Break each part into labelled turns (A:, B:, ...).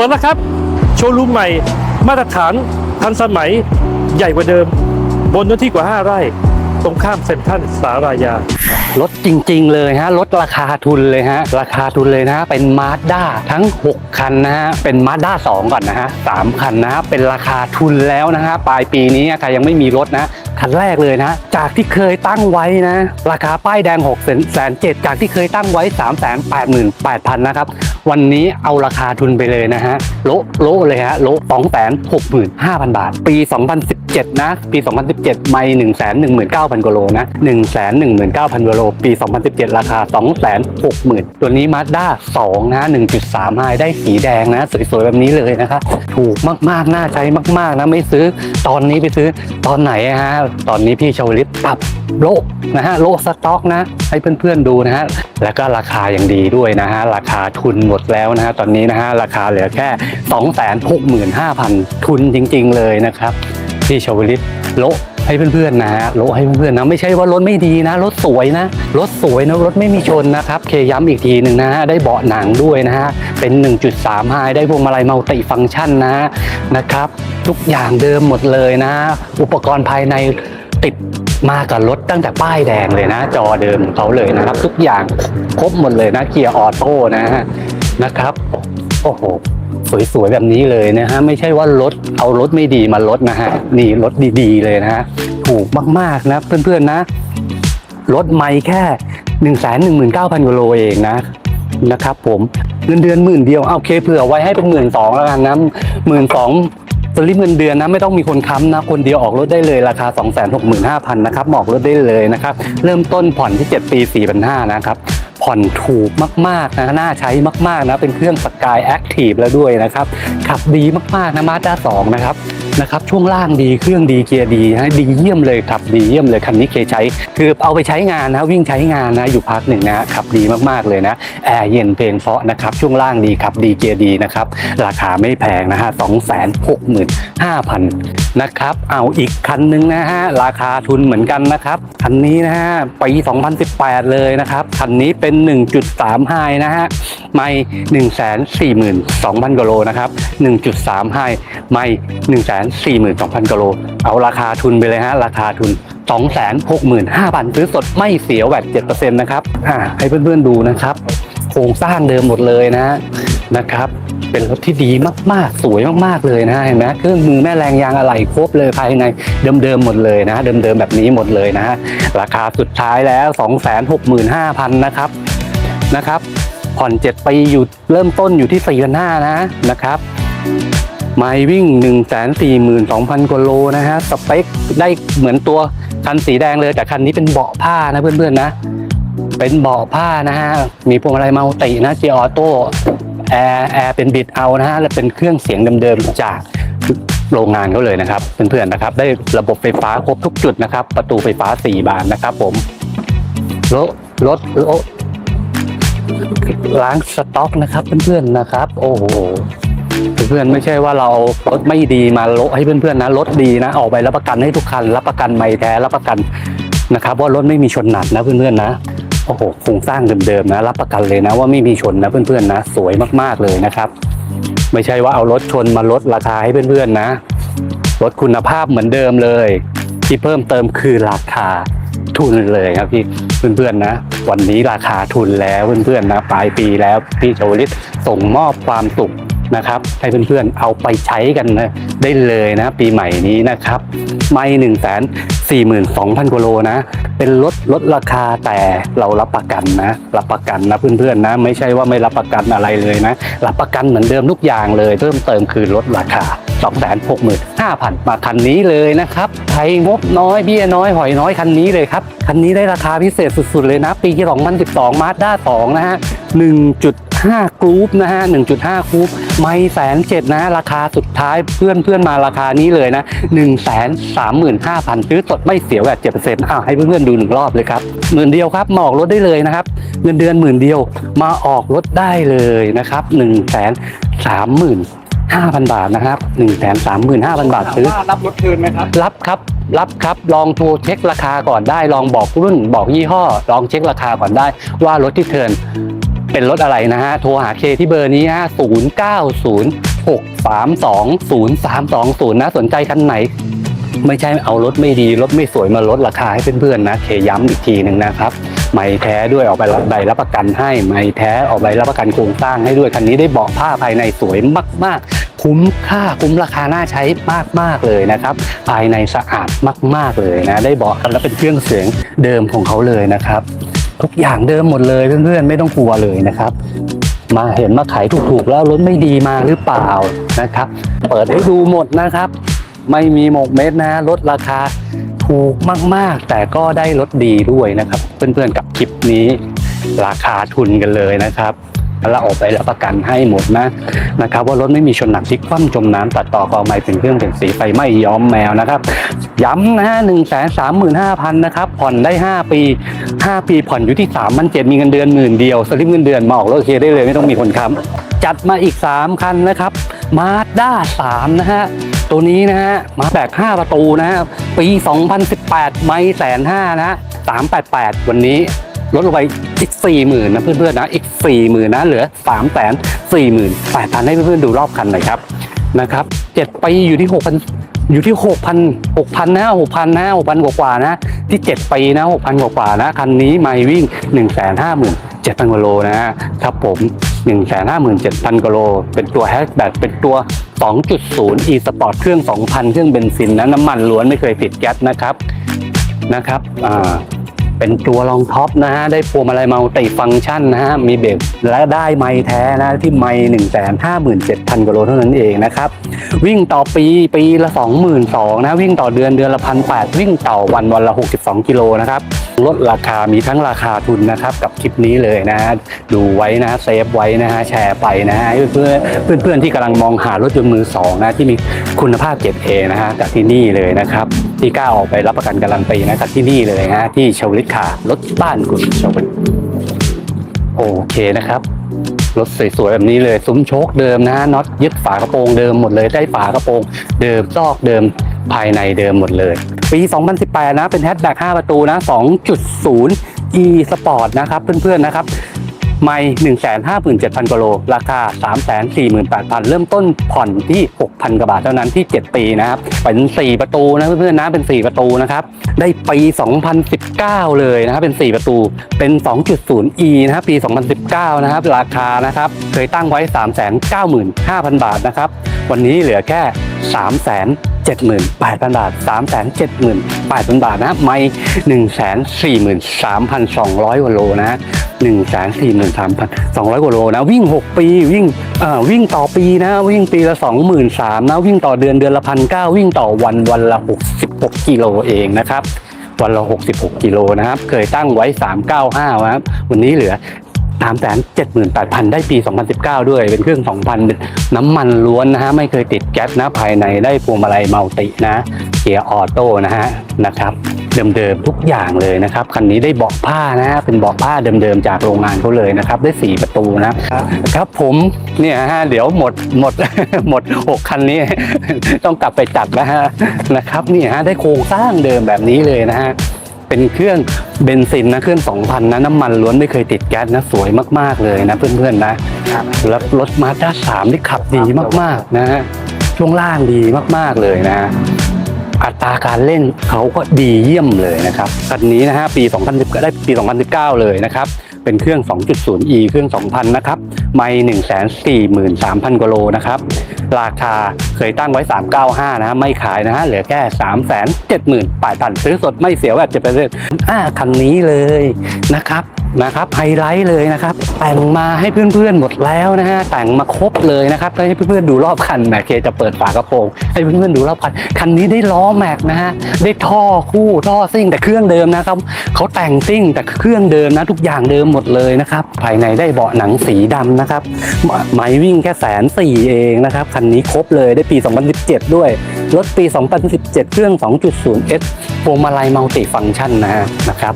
A: ปิดแล้วครับ โชว์รูมใหม่ มาตรฐานทันสมัยใหญ่กว่าเดิม บนเนื้อที่กว่า 5 ไร่ ตรงข้ามเซ็นทรัลสารายา
B: รถจริง ๆ เลยฮะรถราคาทุนเลยฮะ ราคาทุนเลยนะฮะ เป็นมาสด้าทั้ง 6 คันนะฮะ เป็นมาสด้า2ก่อนนะฮะสามคันนะฮะเป็นราคาทุนแล้วนะฮะ ปลายปีนี้ใครยังไม่มีรถนะคันแรกเลยนะ จากที่เคยตั้งไว้นะ ราคาป้ายแดง6แสนเจ็ดจากที่เคยตั้งไว้3 8 8 0 0 0นะครับ วันนี้เอาราคาทุนไปเลยนะฮะโลโลเลยฮะโละ2 6 5 0 0 0บาท ปี 2017 นะ ปี 2017 ไม่1 1 9 0 0 0กว่าโลนะ1 1 9 0 0 0กว่าโลปี 2017 ราคา260,000ตัวนี้มาด้า2นะ1.3ไฮได้สีแดงนะ สวยๆ แบบนี้เลยนะครับถูกมากๆ น่าใช้มากๆนะไม่ซื้อตอนนี้ไปซื้อตอนไหนฮะตอนนี้พี่ชาวลิตปรับโลนะฮะโลสต็อกนะ ให้เพื่อนๆดูนะฮะ แล้วก็ราคายังดีด้วยนะฮะ ราคาทุนหมดแล้วนะฮะ ตอนนี้นะฮะ ราคาเหลือแค่ 265,000 ทุนจริง ๆ เลยนะครับพี่ชวลิตโลให้เพื่อนๆนะฮะโลให้เพื่อนๆนะไม่ใช่ว่ารถไม่ดีนะ รถสวยนะ รถสวยนะ รถไม่มีชนนะครับ เคย้ำอีกทีหนึ่งนะฮะ ได้เบาะหนังด้วยนะฮะ เป็น 1.3ไฮได้พวงมาลัยมัลติฟังก์ชันนะฮะนะครับ ทุกอย่างเดิมหมดเลยนะ อุปกรณ์ภายในติด มากับรถตั้งแต่ป้ายแดงเลยนะ จอเดิมของเขาเลยนะครับ ทุกอย่างครบหมดเลยนะเกียร์ออโต้นะฮะนะครับโอ้โหสวยๆแบบนี้เลยนะฮะไม่ใช่ว่ารถเอารถไม่ดีมาลดนะฮะนี่รถดีๆเลยนะฮะถูกมากๆนะเพื่อนๆนะรถไม่แค่1นึ่งแสนหนึ่งหมื่นเก้าพันกิโลเองนะนะครับผมเงินเดือนหมื่นเดียวเอาเคเผื่อไว้ให้เป็นหมื่นสองแล้วกันนะหมื่นสอง สลิปเงินเดือนนะไม่ต้องมีคนค้ำนะคนเดียวออกรถได้เลยราคา 2 6 5 0 0 0นะครับออกรถได้เลยนะครับเริ่มต้นผ่อนที่ 7 ปี 4 5 0 0นะครับผ่อนถูกมากๆนะน่าใช้มากๆนะเป็นเครื่องสกายแอคทีฟแล้วด้วยนะครับขับดีมากๆนะมาด้าสองนะครับ นะครับช่วงล่างดีเครื่องดีเกียร์ดีนะดีเยี่ยมเลยขับดีเยี่ยมเลยคันนี้เคใช้ คือเอาไปใช้งานนะวิ่งใช้งานนะอยู่พักหนึ่งนะขับดีมากๆเลยนะแอร์เย็นเพลงเพาะนะครับช่วงล่างดีขับดีเกียร์ดีนะครับราคาไม่แพงนะฮะสองแสนหกหมื่นห้าพันนะครับ เอาอีกคันหนึ่งนะฮะ ราคาทุนเหมือนกันนะครับ คันนี้นะฮะ ปี 2018 เลยนะครับ คันนี้เป็น 1.3ไฮนะฮะ ไม่142,000กิโลนะครับ 1.3ไฮไม่142,000กิโล เอาราคาทุนไปเลยฮะ ราคาทุน265,000ซื้อสดไม่เสียแวด7%นะครับ อ่า ให้เพื่อนๆดูนะครับ โครงสร้างเดิมหมดเลยนะ นะครับ เป็นรถที่ดีมากๆ สวยมากๆเลยนะเห็นไหมเครื่องมือแม่แรงยางอะไหล่ครบเลยภายในเดิมๆหมดเลยนะ เดิมๆแบบนี้หมดเลยนะราคาสุดท้ายแล้ว 265,000นะครับนะครับผ่อน 7 ปีอยู่เริ่มต้นอยู่ที่4 5 0 0นะนะครับไมล์วิ่ง 1 4 2 0 0 0กว่าโลนะฮะสเปคได้เหมือนตัวคันสีแดงเลยแต่คันนี้เป็นเบาะผ้านะเพื่อนๆนะ เป็นเบาะผ้านะฮะมีพวงมาลัยมัลตินะเกียออโต้ แอร์แอร์เป็นบิดเอานะฮะและเป็นเครื่องเสียงเดิมๆจากโรงงานเขาเลยนะครับเพื่อนๆนะครับ ได้ระบบไฟฟ้าครบทุกจุดนะครับ ประตูไฟฟ้า 4 บานนะครับ ผมรถรถรถล้างสต็อกนะครับเพื่อนๆนะครับ โอ้โหเพื่อนๆไม่ใช่ว่าเรารถไม่ดีมาโละให้เพื่อนๆนะรถดีนะออกใบรับประกันให้ทุกคัน รับประกันไม่แท้รับประกันนะครับ ว่ารถไม่มีชนหนักนะเพื่อนๆนะ โอ้โหโครงสร้างเดิมๆนะรับประกันเลยนะว่าไม่มีชนนะเพื่อนๆนะสวยมากๆเลยนะครับ ไม่ใช่ว่าเอารถชนมาลดราคาให้เพื่อนๆนะรถคุณภาพเหมือนเดิมเลย ที่เพิ่มเติมคือราคาทุนเลยครับพี่เพื่อนๆนะ วันนี้ราคาทุนแล้วเพื่อนๆนะปลายปีแล้วพี่ชวลิตส่งมอบความสุขนะครับ ให้เพื่อนๆเอาไปใช้กันนะ ได้เลยนะปีใหม่นี้นะครับไม่หนึ่งแสนสี่หมื่นสองพันกโลนะ เป็นลดลดราคาแต่เรารับประกันนะ รับประกันนะเพื่อนๆนะ ไม่ใช่ว่าไม่รับประกันอะไรเลยนะ รับประกันเหมือนเดิมทุกอย่างเลย เพิ่มเติมคือลดราคา 265,000 มาคันนี้เลยนะครับไทยงบน้อยเบี้ยน้อย หอยน้อยคันนี้เลยครับ คันนี้ได้ราคาพิเศษสุดๆเลยนะ ปีที่ 2012มาด้า2นะฮะ1.5 กรุ๊ปนะฮะ 1.5 กรุ๊ปไม่แสนเจ็ดนะ ราคาสุดท้ายเพื่อนเพื่อนๆมาราคานี้เลยนะ1 3 5 0 0 0ซื้อสดไม่เสียแบบ7%อ้าวให้เพื่อนๆดูหนึ่งรอบเลยครับหมื่นเดียวครับมาออกรถได้เลยนะครับ เงินเดือนหมื่นเดียวมาออกรถได้เลยนะครับ1 3 3 0 0 0 5,000 บาทนะครับ1 3 3 5 0 0 0 บาทซื้อ
C: ว่ารับรถคืนไหมครับ
B: รับครับ รับครับ ลองโทรเช็คราคาก่อนได้ ลองบอกรุ่น บอกยี่ห้อ ลองเช็คราคาก่อนได้ว่ารถที่เทิร์น เป็นรถอะไรนะฮะ โทรหาเคที่เบอร์นี้ฮะ0 9 0 6 3 2 0 3 2 0 นะ สนใจคันไหน ไม่ใช่เอารถไม่ดี รถไม่สวยมาลดราคาให้เพื่อนๆนะ เคย้ำอีกทีหนึ่งนะครับไม่แท้ด้วยออกใบรับใบรับประกันให้ไม่แท้ออกใบรับประกันโครงสร้างให้ด้วยคันนี้ได้เบาะผ้าภายในสวยมาก ๆคุ้มค่าคุ้มราคาน่าใช้มากๆเลยนะครับ ภายในสะอาดมาก ๆเลยนะ ได้เบาะแล้วเป็นเครื่องเสียงเดิมของเขาเลยนะครับ ทุกอย่างเดิมหมดเลยเพื่อนๆไม่ต้องกลัวเลยนะครับ มาเห็นมาขายถูกๆแล้วรถไม่ดีมาหรือเปล่านะครับ เปิดให้ดูหมดนะครับ ไม่มีหมกเม็ดนะลดราคาถูกมากๆ แต่ก็ได้รถดีด้วยนะครับ เพื่อนๆกับคลิปนี้ราคาทุนกันเลยนะครับ แล้วออกไปรับประกันให้หมดนะนะครับว่ารถไม่มีชนหนักพลิกคว่ำจมน้ำตัดต่อกอไม้เป็นเครื่องเป็นสีไฟไหม้ย้อมแมวนะครับย้ำนะฮะหนึ่งแสนสามหมื่นห้าพันนะครับผ่อนได้ 5 ปี 5 ปีผ่อนอยู่ที่3ามพันเจ็ดมีเงินเดือนหมื่นเดียวสลิปเงินเดือนมาออกรถเคได้เลยไม่ต้องมีคนค้ำจัดมาอีก 3 คันนะครับมาด้า3นะฮะตัวนี้นะฮะมาแบก 5 ประตูนะฮะปี 2018 ไม่แสนห้านะฮะ388 วันนี้ ลดลงไปอีก40,000นนะเพื่อนๆนะอีก40,000นนะเหลือ3 4 8 0 0 0ให้เพื่อนๆดูรอบคันหน่อยครับนะครับ7ปีอยู่ที่6,000อยู่ที่6,000 6,000นนะ6,000นนะ6,000กว่าๆนะ ที่7ปีนะ6,000กว่าๆนะคันนี้ไม่วิ่ง157,000กว่าโลนะครับผม157,000กว่าโลเป็นตัวแฮชแบ็กเป็นตัว 2.0 e sport เครื่อง 2,000 เครื่องเบนซินนะน้ำมันล้วนไม่เคยติดแก๊สนะครับนะครับอ่า เป็นตัวรองท็อปนะฮะ ได้พวงมาลัยมัลติฟังก์ชันนะฮะ มีเบรกและได้ไม้แท้นะ ที่ไม้หนึ่งแสนห้าหมื่นเจ็ดพันกิโลเท่านั้นเองนะครับ วิ่งต่อปีปีละสองหมื่นสองนะ วิ่งต่อเดือนเดือนละพันแปดวิ่งต่อวันวันละหกสิบสองกิโลนะครับลดราคามีทั้งราคาทุนนะครับกับคลิปนี้เลยนะดูไว้นะเซฟไว้นะฮะแชร์ไปนะฮะเพื่อนเพื่อนเพื่อนๆที่กำลังมองหารถยนต์มือสองนะที่มีคุณภาพเกรดเอนะฮะกับที่นี่เลยนะครับที่กล้าออกไปรับประกันการันตีนะครับที่นี่เลยนะฮะที่ชวลิตคารถบ้านคุณชาวลิตโอเคนะครับรถสวยๆแบบนี้เลยซุ้มโชคเดิมนะฮะน็อตยึดฝากระโปรงเดิมหมดเลยได้ฝากระโปรงเดิมซอกเดิมภายในเดิมหมดเลย ปี 2018 นะ เป็นแฮชแบ็ก5ประตูนะ 2.0 e sport นะครับ เพื่อนๆนะครับ ไม่157,000 กว่าโล ราคา 348,000 เริ่มต้นผ่อนที่ 6,000 กว่าบาทเท่านั้นที่ 7 ปีนะครับ เป็น 4 ประตูนะเพื่อนๆนะ เป็น 4 ประตูนะครับ ได้ปี 2019 เลยนะครับ เป็น 4 ประตู เป็น 2.0e นะครับ ปี 2019 นะครับ ราคานะครับ เคยตั้งไว้ 395,000 บาทนะครับ วันนี้เหลือแค่ 378,000 บาท 378,000 บาทนะไม่143,200กว่าโลนะ143,200กว่าโลนะวิ่ง 6 ปีวิ่งเอ่อวิ่งต่อปีนะ วิ่งปีละ 23,000นะวิ่งต่อเดือนเดือนละพันเวิ่งต่อวันวันละ 66 กิโลเองนะครับวันละ 66 กิโลนะครับ เคยตั้งไว้ 395นะครับ วันนี้เหลือ 3 7 8 0 0 0 ได้ปี 2019 ด้วย เป็นเครื่อง 2,000 เป็นน้ำมันล้วนนะฮะ ไม่เคยติดแก๊สนะ ภายในได้พวงมาลัยมัลตินะ เกียร์ออโต้นะฮะ นะครับ เดิมๆทุกอย่างเลยนะครับ คันนี้ได้เบาะผ้านะฮะเป็นเบาะผ้าเดิมๆจากโรงงานเขาเลยนะครับ ได้ 4 ประตูนะครับผมเนี่ยฮะ เดี๋ยวหมดหมดหมด 6 คันนี้ ต้องกลับไปจัดนะฮะ นะครับเนี่ยฮะ ได้โครงสร้างเดิมแบบนี้เลยนะฮะ เป็นเครื่องเบนซินนะเครื่อง 2,000 นะน้ำมันล้วนไม่เคยติดแก๊สนะสวยมากๆเลยนะเพื่อนๆนะแล้วรถมาด้าสามที่ขับดีมากๆนะฮะช่วงล่างดีมากๆเลยนะอัตราการเล่นเขาก็ดีเยี่ยมเลยนะครับคันนี้นะฮะปี 2010ก็ได้ปี 2019 เลยนะครับ เป็นเครื่อง 2.0e เครื่อง 2,000 นะครับ ไม่143,000กว่าโลนะครับ ราคาเคยตั้งไว้ 395 นะฮะไม่ขายนะฮะเหลือแค่ 378,000ซื้อสดไม่เสียแวดจะเป็นเรื่องอ่าคันนี้เลยนะครับนะครับไฮไลท์เลยนะครับ แต่งมาให้เพื่อนๆหมดแล้วนะฮะแต่งมาครบเลยนะครับให้เพื่อนๆดูรอบคันแหมเคจะเปิดฝากระโปรงให้เพื่อนๆดูรอบคันคันนี้ได้ล้อแม็กนะฮะได้ท่อคู่ท่อซิ่งแต่เครื่องเดิมนะครับเขาแต่งซิ่งแต่เครื่องเดิมนะทุกอย่างเดิมหมดเลยนะครับภายในได้เบาะหนังสีดำนะครับไม้วิ่งแค่แสนสี่เองนะครับ คันนี้ครบเลยได้ปี 2017 ด้วย รถปี 2017 เครื่อง 2.0S พวงมาลัยมัลติฟังก์ชันนะนะครับ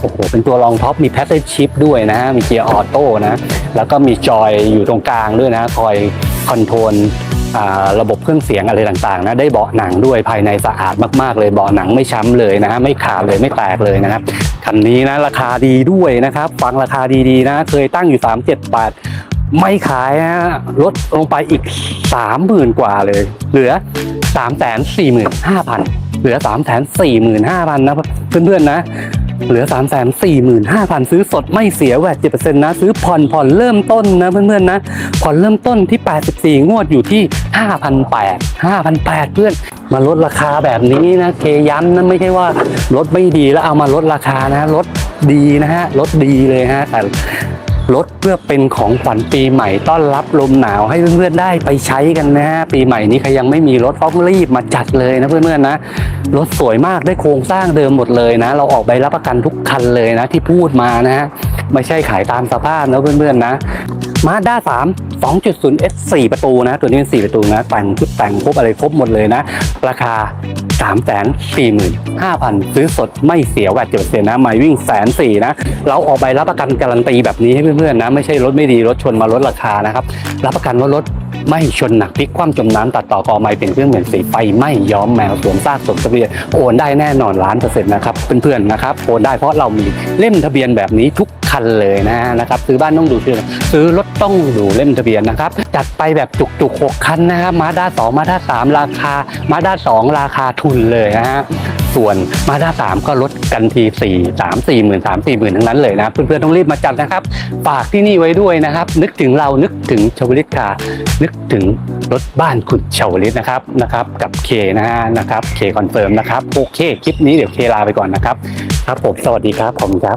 B: โอ้โห เป็นตัวรองท็อป มีแพสเซจชิพด้วยนะ มีเกียร์ออโต้นะ แล้วก็มีจอยอยู่ตรงกลางด้วยนะ คอยคอนโทรล ระบบเครื่องเสียงอะไรต่างๆนะได้เบาะหนังด้วยภายในสะอาดมากๆเลยเบาะหนังไม่ช้ำเลยนะฮะไม่ขาดเลยไม่แตกเลยนะครับคันนี้นะราคาดีด้วยนะครับ ฟังราคาดีๆนะ เคยตั้งอยู่ 378ไม่ขายนะฮะลดลงไปอีก 30,000 กว่าเลย เหลือ 345,000เหลือ 345,000นะเพื่อนๆนะ เหลือ 345,000 ซื้อสดไม่เสียแวด7%นะ ซื้อผ่อนผ่อนเริ่มต้นนะเพื่อนๆนะ ผ่อนเริ่มต้นที่ 84 งวดอยู่ที่ 5,800 5,800 เพื่อน มาลดราคาแบบนี้นะ เคย้ำนะไม่ใช่ว่าลดไม่ดีแล้วเอามาลดราคานะลดดีนะฮะลดดีเลยฮะแต่ ลดเพื่อเป็นของขวัญปีใหม่ต้อนรับลมหนาวให้เพื่อนๆได้ไปใช้กันนะฮะปีใหม่นี้ใครยังไม่มีรถต้องรีบมาจัดเลยนะเพื่อนๆนะรถสวยมากได้โครงสร้างเดิมหมดเลยนะ เราออกใบรับประกันทุกคันเลยนะที่พูดมานะฮะไม่ใช่ขายตามสภาพนะเพื่อนๆนะ มาด้า3 2.0 S 4ประตูนะ ตัวนี้เป็น4ประตูนะ แต่งชุดแต่งครบอะไรครบหมดเลยนะ ราคา3 4 5 0 0 0ซื้อสดไม่เสียแวดเจ็ดเนะไม่วิ่งแสนสี่นะ เราออกใบรับประกันการันตีแบบนี้ให้เพื่อนๆนะ ไม่ใช่รถไม่ดีรถชนมาลดราคานะครับ รับประกันว่ารถ ไม่ชนหนักพลิกคว่ำจมน้ำตัดต่อกอไม้เป็นเครื่องเหมือนสีไฟไม่ย้อมแมวสวมซากสมทะเบียนโอนได้แน่นอนล้านเปอร์เซ็นต์นะครับเพื่อนๆนะครับโอนได้เพราะเรามีเล่มทะเบียนแบบนี้ทุกคันเลยนะนะครับซื้อบ้านต้องดูชื่อซื้อรถต้องดูเล่มทะเบียนนะครับจัดไปแบบจุกๆหกคันนะครับมาด้าสองมาด้าสามราคามาด้าสองราคาทุนเลยนะฮะส่วนมาด้าสามก็ลดกันทีสี่สามสี่หมื่นสามสี่หมื่นทั้งนั้นเลยนะเพื่อนๆต้องรีบมาจัดนะครับฝากที่นี่ไว้ด้วยนะครับ นึกถึงเรานึกถึงชวลิตคานึกถึงรถบ้านคุณชาวลิศนะครับนะครับกับเคนะฮะนะครับเคคอนเฟิร์มนะครับโอเคคลิปนี้เดี๋ยวเคลาไปก่อนนะครับ ครับผมสวัสดีครับผมครับ